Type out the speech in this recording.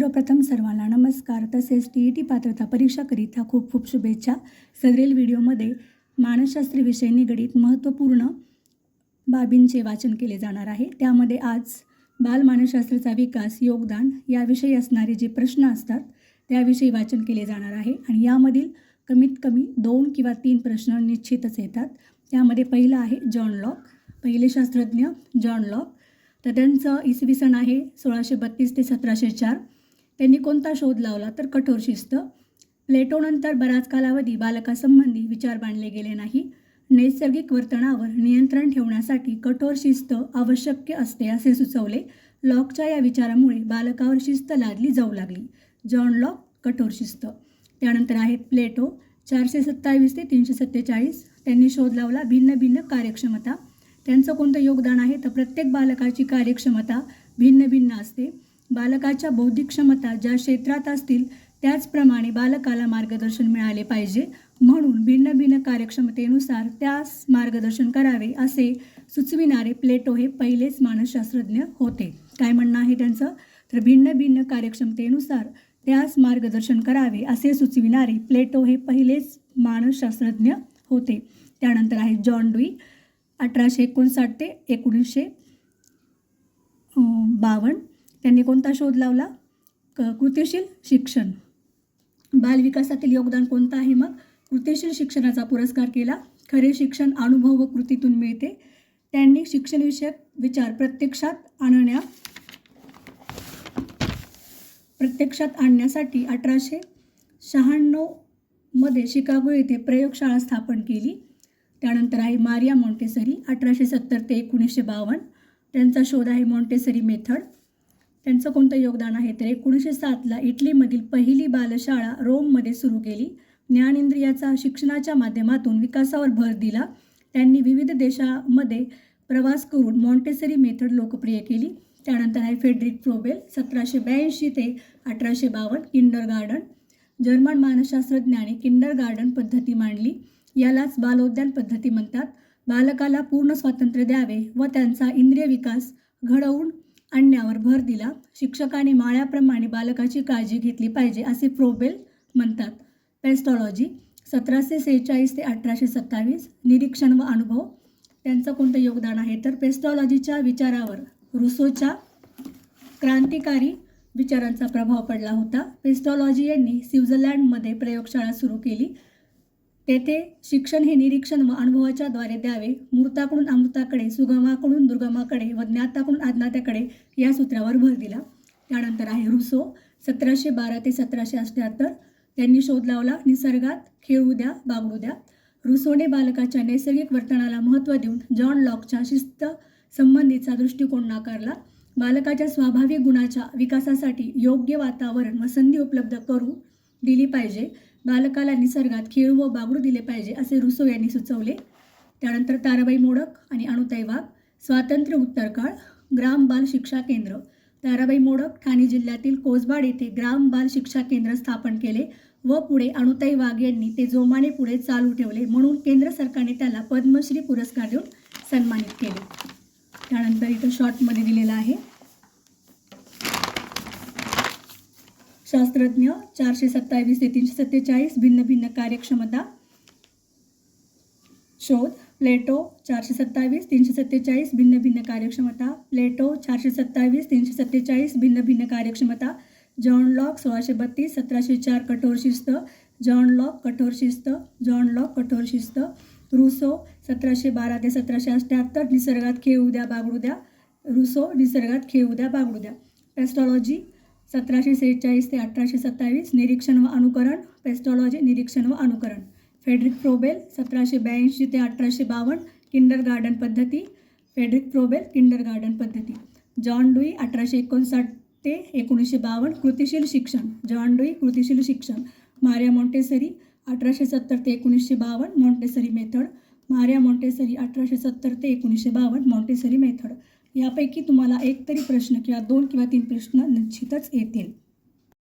सर्वप्रथम सर्वांना नमस्कार. तसेच टी ई टी पात्रता परीक्षाकरिता खूप खूप शुभेच्छा. सदरील व्हिडिओमध्ये मानसशास्त्री विषय निगडीत महत्त्वपूर्ण बाबींचे वाचन केले जाणार आहे. त्यामध्ये आज बालमानसशास्त्राचा विकास योगदान याविषयी असणारे जे प्रश्न असतात त्याविषयी वाचन केले जाणार आहे. आणि यामधील कमीत कमी दोन किंवा तीन प्रश्न निश्चितच येतात. त्यामध्ये पहिलं आहे जॉन लॉक. पहिले शास्त्रज्ञ जॉन लॉक. तर त्यांचं इसवी सन आहे सोळाशे बत्तीस ते सतराशे चार. त्यांनी कोणता शोध लावला तर कठोर शिस्त. प्लेटोनंतर बराच कालावधी बालकासंबंधी विचार बांधले गेले नाही. नैसर्गिक वर्तनावर नियंत्रण ठेवण्यासाठी कठोर शिस्त आवश्यक असते असे सुचवले. लॉकच्या या विचारामुळे बालकावर शिस्त लादली जाऊ लागली. जॉन लॉक कठोर शिस्त. त्यानंतर आहेत प्लेटो. चारशे सत्तावीस ते तीनशे सत्तेचाळीस. त्यांनी शोध लावला भिन्न भिन्न कार्यक्षमता. त्यांचं कोणतं योगदान आहे? तर प्रत्येक बालकाची कार्यक्षमता भिन्न भिन्न असते. बालकाच्या बौद्धिक क्षमता ज्या क्षेत्रात असतील त्याचप्रमाणे बालकाला मार्गदर्शन मिळाले पाहिजे. म्हणून भिन्न भिन्न कार्यक्षमतेनुसार त्यास मार्गदर्शन करावे असे सुचविणारे प्लेटो हे पहिलेच मानसशास्त्रज्ञ होते. काय म्हणणं आहे त्यांचं? तर भिन्न भिन्न कार्यक्षमतेनुसार त्यास मार्गदर्शन करावे असे सुचविणारे प्लेटो हे पहिलेच मानसशास्त्रज्ञ होते. त्यानंतर आहे जॉन डुई अठराशे एकोणसाठ ते एकोणीसशे बावन्न. त्यांनी कोणता शोध लावला? क कृतिशील शिक्षण. बालविकासातील योगदान कोणतं आहे मग? कृतिशील शिक्षणाचा पुरस्कार केला. खरे शिक्षण अनुभव व कृतीतून मिळते. त्यांनी शिक्षणविषयक विचार प्रत्यक्षात आणण्या प्रत्यक्षात आणण्यासाठी अठराशे शहाण्णवमध्ये शिकागो येथे प्रयोगशाळा स्थापन केली. त्यानंतर आहे मारिया मॉन्टेसरी अठराशे सत्तर ते एकोणीसशे बावन्न. त्यांचा शोध आहे मॉन्टेसरी मेथड. त्यांचं कोणतं योगदान आहे? तर एकोणीसशे सातला इटलीमधील पहिली बालशाळा रोममध्ये सुरू केली. ज्ञानेंद्रियाचा शिक्षणाच्या माध्यमातून विकासावर भर दिला. त्यांनी विविध देशामध्ये प्रवास करून मॉन्टेसरी मेथड लोकप्रिय केली. त्यानंतर आहे फेडरिक प्रोबेल सतराशे ब्याऐंशी ते अठराशे बावन्न किंडर गार्डन. जर्मन मानसशास्त्रज्ञाने किंडर गार्डन पद्धती मांडली. यालाच बालोद्यान पद्धती म्हणतात. बालकाला पूर्ण स्वातंत्र्य द्यावे व त्यांचा इंद्रिय विकास घडवून आणण्यावर भर दिला. शिक्षकाने माळ्याप्रमाणे बालकाची काळजी घेतली पाहिजे असे प्रोबेल म्हणतात. पेस्टॉलॉजी सतराशे सेहेचाळीस ते अठराशे सत्तावीस निरीक्षण व अनुभव. त्यांचं कोणतं योगदान आहे? तर पेस्टॉलॉजीच्या विचारावर रुसोच्या क्रांतिकारी विचारांचा प्रभाव पडला होता. पेस्टॉलॉजी यांनी स्वित्झर्लंडमध्ये प्रयोगशाळा सुरू केली. तेथे शिक्षण हे निरीक्षण व अनुभवाच्या द्वारे द्यावे. मूर्ताकडून अमृताकडे सुगमाकडून दुर्गमाकडे व ज्ञाताकडून अज्ञाताकडे या सूत्रावर भर दिला. त्यानंतर आहे रुसो. सतराशे बारा ते सतराशे अठ्ठ्याहत्तर त्यांनी शोध लावला. निसर्गात खेळू द्या बागडू द्या. रुसोने बालकाच्या नैसर्गिक वर्तनाला महत्त्व देऊन जॉन लॉकच्या शिस्त संबंधीचा दृष्टिकोन नाकारला. बालकाच्या स्वाभाविक गुणाच्या विकासासाठी योग्य वातावरण व संधी उपलब्ध करू. दिली पाहिजे. बालकाला निसर्गात खेळू व बागडू दिले पाहिजे असे रुसो यांनी सुचवले. त्यानंतर ताराबाई मोडक आणि अणुताई वाघ स्वातंत्र्य उत्तरकाळ ग्राम बाल शिक्षा केंद्र. ताराबाई मोडक ठाणे जिल्ह्यातील कोसबाड येथे ग्राम बाल शिक्षा केंद्र स्थापन केले व पुढे अणुताई वाघ यांनी ते जोमाने पुढे चालू ठेवले म्हणून केंद्र सरकारने त्याला पद्मश्री पुरस्कार देऊन सन्मानित केले. त्यानंतर इथं शॉर्टमध्ये दिलेलं आहे. शास्त्रज्ञ चारशे सत्तावीस ते तीनशे सत्तेचाळीस भिन्न भिन्न कार्यक्षमता. शोध प्लेटो चारशे सत्तावीस तीनशे सत्तेचाळीस भिन्न भिन्न कार्यक्षमता. प्लेटो चारशे सत्तावीस तीनशे सत्तेचाळीस भिन्न भिन्न कार्यक्षमता. जॉन लॉक सोळाशे बत्तीस सतराशे चार कठोर शिस्त. जॉन लॉक कठोर शिस्त. जॉन लॉक कठोर शिस्त. रुसो सतराशे बारा ते सतराशे अठ्ठ्याहत्तर निसर्गात खेळू द्या बागडू द्या. रुसो निसर्गात खेळू द्या बागडू द्या. पेस्टॉलॉजी सतराशे सेहेचाळीस ते अठराशे सत्तावीस निरीक्षण व अनुकरण पेस्टॉलॉजी निरीक्षण व अनुकरण. फेडरिक प्रोबेल सतराशे ब्याऐंशी ते अठराशे बावन्न किंडर गार्डन पद्धती. फेडरिक प्रोबेल किंडर गार्डन पद्धती. जॉन डुई अठराशे एकोणसाठ ते एकोणीसशे बावन्न कृतिशील शिक्षण. जॉन डुई कृतिशील शिक्षण. मारिया मॉन्टेसरी अठराशे सत्तर ते एकोणीसशे बावन्न मॉन्टेसरी मेथड. मारिया मॉन्टेसरी अठराशे सत्तर ते एकोणीसशे बावन्न मॉन्टेसरी मेथड. यापैकी तुम्हाला एक तरी प्रश्न किंवा दोन किंवा तीन प्रश्न निश्चितच येतील.